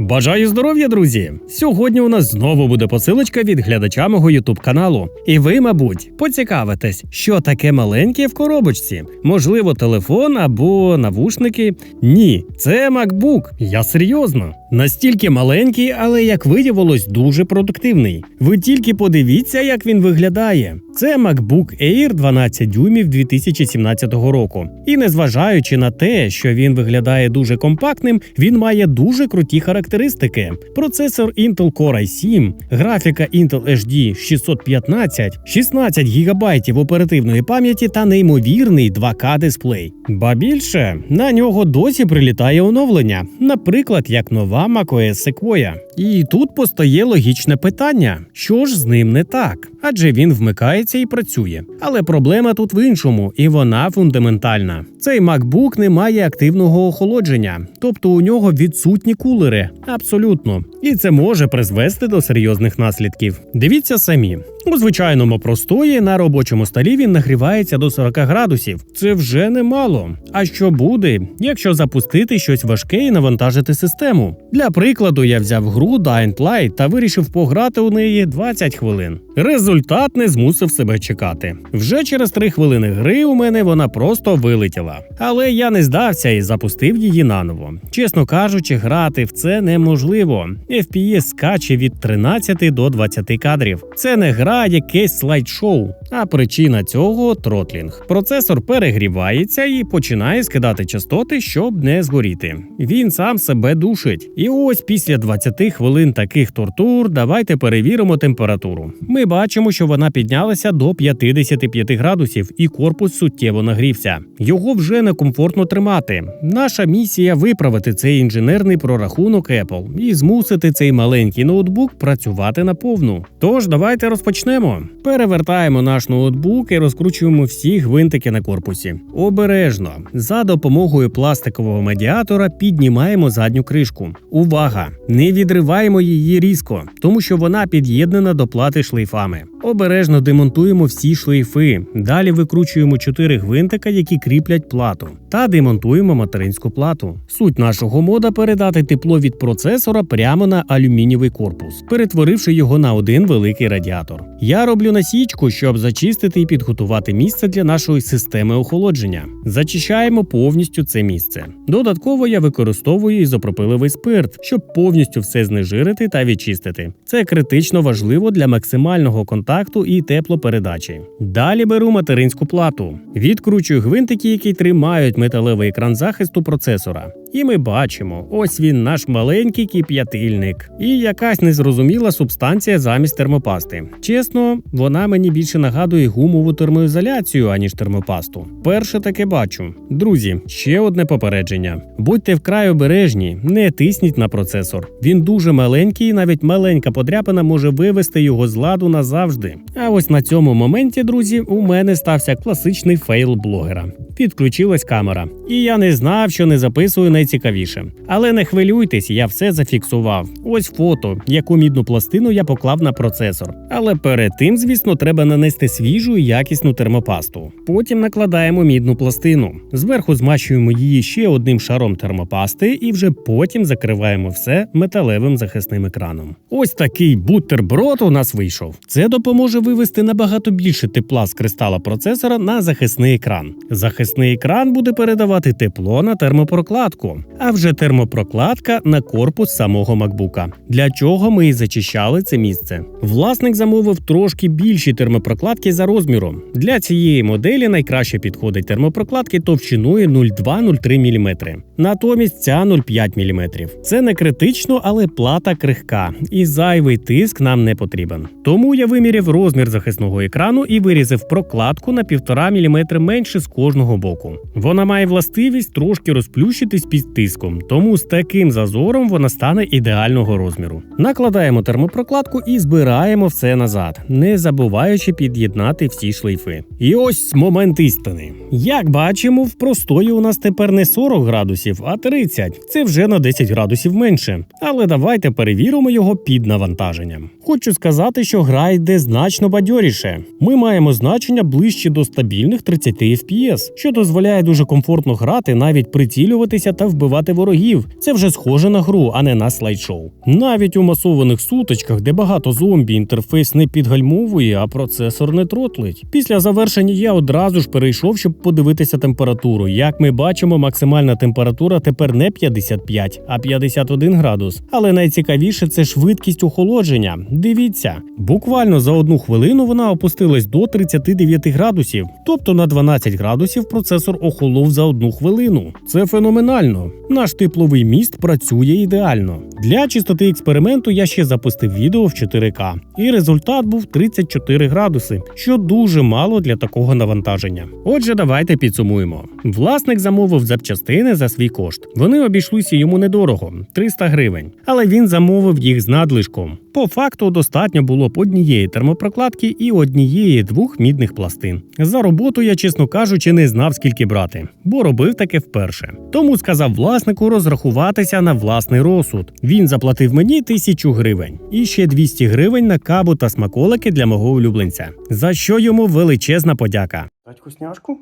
Бажаю здоров'я, друзі! Сьогодні у нас знову буде посилочка від глядача мого ютуб каналу. І ви, мабуть, поцікавитесь, що таке маленьке в коробочці. Можливо, телефон або навушники. Ні, це MacBook. Я серйозно. Настільки маленький, але як виявилось, дуже продуктивний. Ви тільки подивіться, як він виглядає. Це MacBook Air 12 дюймів 2017 року. І незважаючи на те, що він виглядає дуже компактним, він має дуже круті характеристики. Процесор Intel Core i7, графіка Intel HD 615, 16 ГБ оперативної пам'яті та неймовірний 2К дисплей. Ба більше на нього досі прилітає оновлення, наприклад, як нова macOS Sequoia. І тут постає логічне питання: що ж з ним не так? Адже він вмикається і працює. Але проблема тут в іншому, і вона фундаментальна. Цей MacBook не має активного охолодження, тобто у нього відсутні кулери. Абсолютно. І це може призвести до серйозних наслідків. Дивіться самі. У звичайному простої на робочому столі він нагрівається до 40 градусів. Це вже немало. А що буде, якщо запустити щось важке і навантажити систему? Для прикладу, я взяв гру Dying Light та вирішив пограти у неї 20 хвилин. Результат не змусив себе чекати. Вже через 3 хвилини гри у мене вона просто вилетіла. Але я не здався і запустив її наново. Чесно кажучи, грати в це неможливо. FPS скаче від 13 до 20 кадрів. Це не гра, якесь слайд-шоу. А причина цього тротлінг. Процесор перегрівається і починає скидати частоти, щоб не згоріти. Він сам себе душить. І ось після 20 хвилин таких тортур давайте перевіримо температуру. Ми бачимо, що вона піднялася до 55 градусів, і корпус суттєво нагрівся. Його вже некомфортно тримати. Наша місія виправити цей інженерний прорахунок Apple і змусити цей маленький ноутбук працювати наповну. Тож давайте розпочнемо. Перевертаємо наш ноутбук і розкручуємо всі гвинтики на корпусі. Обережно за допомогою пластикового медіатора піднімаємо задню кришку. Увага! Не відриваємо її різко, тому що вона під'єднана до плати шлейфами. Обережно демонтуємо всі шлейфи. Далі викручуємо чотири гвинтика, які кріплять плату, та демонтуємо материнську плату. Суть нашого мода передати тепло від процесора прямо на алюмінієвий корпус, перетворивши його на один великий радіатор. Я роблю насічку, щоб зачистити і підготувати місце для нашої системи охолодження. Зачищаємо повністю це місце. Додатково я використовую ізопропиловий спирт, щоб повністю все знежирити та відчистити. Це критично важливо для максимального контакту і теплопередачі. Далі беру материнську плату, відкручую гвинтики, які тримають металевий екран захисту процесора. І ми бачимо, ось він наш маленький кип'ятильник, і якась незрозуміла субстанція замість термопасти. Чесно, вона мені більше нагадує гумову термоізоляцію, аніж термопасту. Перше таке бачу. Друзі, ще одне попередження: будьте вкрай обережні, не тисніть на процесор. Він дуже маленький, і навіть маленька подряпина може вивести його з ладу назавжди. А ось на цьому моменті, друзі, у мене стався класичний фейл блогера. Підключилась камера, і я не знав, що не записую найцікавіше. Але не хвилюйтесь, я все зафіксував. Ось фото, яку мідну пластину я поклав на процесор. Але перед тим, звісно, треба нанести свіжу і якісну термопасту. Потім накладаємо мідну пластину. Зверху змащуємо її ще одним шаром термопасти, і вже потім закриваємо все металевим захисним екраном. Ось такий бутерброд у нас вийшов. Це допоможе вивести набагато більше тепла з кристала процесора на захисний екран. Захисний екран буде передавати тепло на термопрокладку, а вже термопрокладка на корпус самого макбука. Для чого ми і зачищали це місце. Власник замовив трошки більші термопрокладки за розміром. Для цієї моделі найкраще підходить термопрокладки товщиною 0,2-0,3 мм. Натомість ця 0,5 мм. Це не критично, але плата крихка, і зайвий тиск нам не потрібен. Тому я виміряв розмір захисного екрану і вирізав прокладку на 1,5 мм менше з кожного боку. Вона має властивість трошки розплющитись під тиском, тому з таким зазором вона стане ідеального розміру. Накладаємо термопрокладку і збираємо все назад, не забуваючи під'єднати всі шлейфи. І ось момент істини. Як бачимо, в простої у нас тепер не 40 градусів, а 30. Це вже на 10 градусів менше. Але давайте перевіримо його під навантаженням. Хочу сказати, що гра йде значно бадьоріше. Ми маємо значення ближче до стабільних 30 FPS, що дозволяє дуже комфортно грати, навіть прицілюватися та вбивати ворогів. Це вже схоже на гру, а не на слайд-шоу. Навіть у масованих сутичках, де багато зомбі, інтерфейс не підгальмовує, а процесор не тротлить. Після завершення я одразу ж перейшов, щоб подивитися температуру. Як ми бачимо, максимальна температура тепер не 55, а 51 градус. Але найцікавіше це швидкість охолодження. Дивіться, буквально за одну хвилину вона опустилась до 39 градусів, тобто на 12 градусів процесор охолов за одну хвилину. Це феноменально. Наш тепловий міст працює ідеально. Для чистоти експерименту я ще запустив відео в 4К, і результат був 34 градуси, що дуже мало для такого навантаження. Отже, давайте підсумуємо. Власник замовив запчастини за свій кошт. Вони обійшлися йому недорого 300 гривень, але він замовив їх з надлишком. По факту достатньо було б однієї термопрокладки і однієї двох мідних пластин. За роботу я, чесно кажучи, не знав скільки брати, бо робив таке вперше. Тому сказав власнику розрахуватися на власний розсуд. Він заплатив мені тисячу гривень і ще 200 гривень на кабу та смаколики для мого улюбленця. За що йому величезна подяка. Дать вкусняшку?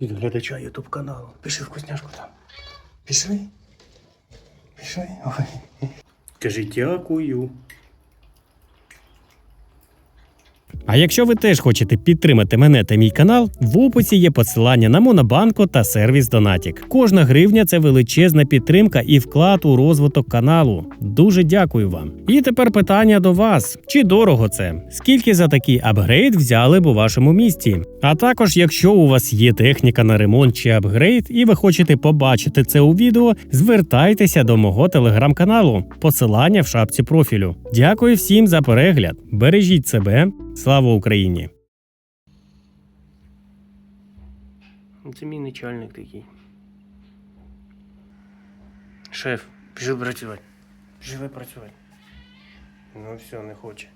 Від глядача Ютуб каналу. Пиши вкусняшку там. Пішли. Пішли. Ой. Кажи дякую. А якщо ви теж хочете підтримати мене та мій канал, в описі є посилання на Монобанку та сервіс Донатік. Кожна гривня це величезна підтримка і вклад у розвиток каналу. Дуже дякую вам. І тепер питання до вас: чи дорого це? Скільки за такий апгрейд взяли б у вашому місті? А також, якщо у вас є техніка на ремонт чи апгрейд, і ви хочете побачити це у відео, звертайтеся до мого телеграм-каналу. Посилання в шапці профілю. Дякую всім за перегляд. Бережіть себе. Слава Україні! Це мій начальник такий. Шеф, пішли працювати. Живе працювати. Ну все, не хоче.